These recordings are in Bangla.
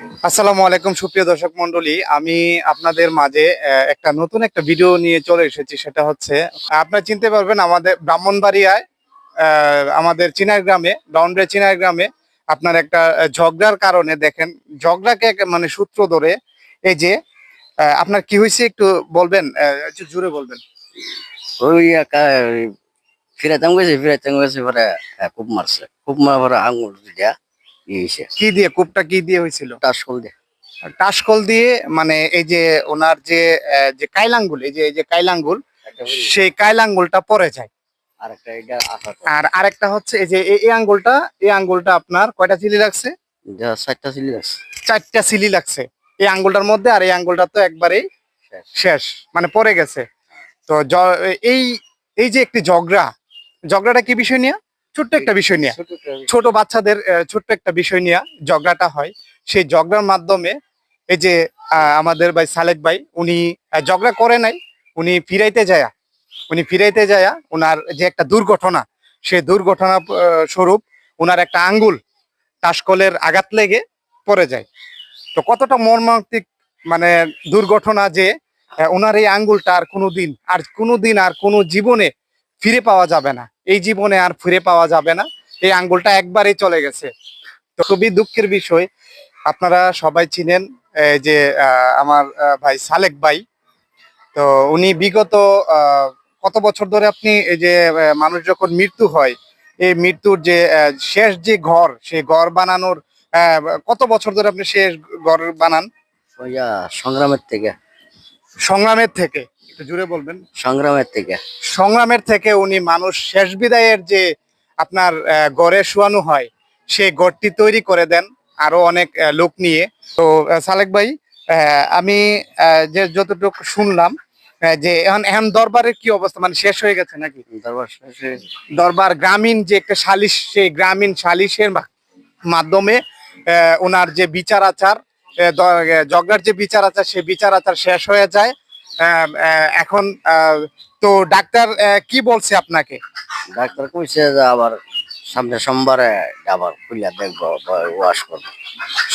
আসসালামু আলাইকুম, সুপ্রিয় দর্শক মন্ডলী আমি আপনাদের মাঝে একটা নতুন একটা ভিডিও নিয়ে চলে এসেছি, সেটা হচ্ছে, আপনারা চিনতে পারবেন আমাদের ব্রাহ্মণবাড়িয়ায় আমাদের চিনার গ্রামে ডাউনডে চিনার গ্রামে আপনার একটা ঝগড়ার কারণে দেখেন, ঝগড়াকে মানে সূত্র ধরে এই যে আপনার কি হয়েছে একটু বলবেন একটু জুড়ে বলবেন। ওই ফিরাতাম গেছে ফিরাতাম গেছে খুব মারছে, খুব মারা আঙুল দিয়া কি দিয়ে কূপটা কি দিয়ে হয়েছিল? টাস কল দিয়ে। টাসকল দিয়ে মানে এই যে ওনার যে যে কাইলাঙ্গুল এই যে এই যে কাইলাঙ্গুল সেই কাইলাঙ্গুলটা পরে যায়। আর আরেকটা হচ্ছে এই যে এই আঙ্গুলটা এই আঙ্গুলটা আপনার কয়টা চিলি লাগছে? যা চারটা ছিল আছে চারটা চিলি লাগছে। এই আঙ্গুলটার মধ্যে আর এই আঙ্গুলটা তো একবারেই শেষ। মানে পরে গেছে। তো এই এই যে একটি ঝগড়া ঝগড়াটা কি বিষয় নিয়ে? ছোট্ট একটা বিষয় নিয়ে। ছোট বাচ্চাদের ছোট্ট একটা বিষয় নিয়ে ঝগড়াটা হয়। সেই ঝগড়ার মাধ্যমে এই যে আমাদের ভাই সালেক ভাই উনি ঝগড়া করে নাই উনি ফিরাইতে যায় উনি ফিরাইতে যায় ওনার যে একটা দুর্ঘটনা সে দুর্ঘটনা স্বরূপ ওনার একটা আঙ্গুল টাসকলের আঘাত লেগে পড়ে যায়। তো কতটা মর্মান্তিক মানে দুর্ঘটনা যে ওনার এই আঙ্গুলটা আর কোনোদিন আর কোনোদিন আর কোনো জীবনে ফিরে পাওয়া যাবে না। এই জীবনে আর ফিরে পাওয়া যাবে না। এই আঙ্গুলটা একবারই চলে গেছে। তো খুবই দুঃখের বিষয়। আপনারা সবাই চিনেন যে আমার ভাই সালেক ভাই। তো উনি বিগত কত বছর ধরে আপনি এই যে মানুষ যখন মৃত্যু হয় এই মৃত্যুর যে শেষ যে ঘর সেই ঘর বানানোর কত বছর ধরে আপনি শেষ ঘর বানান? সংগ্রামের থেকে। সংগ্রামের থেকে। একটু জুড়ে বলবেন। সংগ্রামের থেকে। সংগ্রামের থেকে উনি মানুষ শেষ বিদায়ের যে আপনার গড়ে শোয়ানো হয় সেই গড়টি তৈরি করে দেন আরও অনেক লোক নিয়ে। তো সালেক ভাই আমি যে যতটুকু শুনলাম যে এখন এখন দরবারের কি অবস্থা? মানে শেষ হয়ে গেছে নাকি? দরবার দরবার গ্রামীণ যে একটা সালিশ সেই গ্রামীণ সালিশের মাধ্যমে ওনার যে বিচার আচার ঝগড়ার যে বিচার আচার সেই বিচার আচার শেষ হয়ে যায়। এখন তো ডাক্তার কি বলছে আপনাকে? ডাক্তার কইছে যে আবার সামনে সোমবারে আবার খুলিয়া দেখব ওয়াশ করব।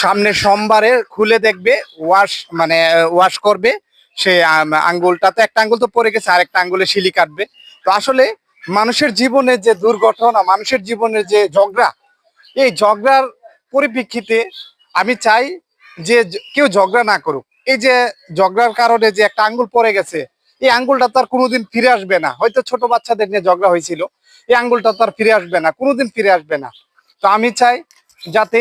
সামনে সোমবারে খুলে দেখবে ওয়াশ মানে ওয়াশ করবে সে আম, আঙ্গুলটা তো একটা আঙ্গুল তো পড়ে গেছে আরেকটা আঙ্গুলে শিলি কাটবে। তো আসলে মানুষের জীবনে যে দুর্ঘটনা মানুষের জীবনে যে ঝগড়া এই ঝগড়ার পরিপ্রেক্ষিতে আমি চাই যে কেউ ঝগড়া না করুক। এই যে ঝগড়ার কারণে যে একটা আঙ্গুল পড়ে গেছে, এই আঙ্গুলটা তার কোনোদিন ফিরে আসবে না। হয়তো ছোট বাচ্চাদের নিয়ে ঝগড়া হয়েছিল, এই আঙ্গুলটা তার ফিরে আসবে না, কোনোদিন ফিরে আসবে না। তো আমি চাই যাতে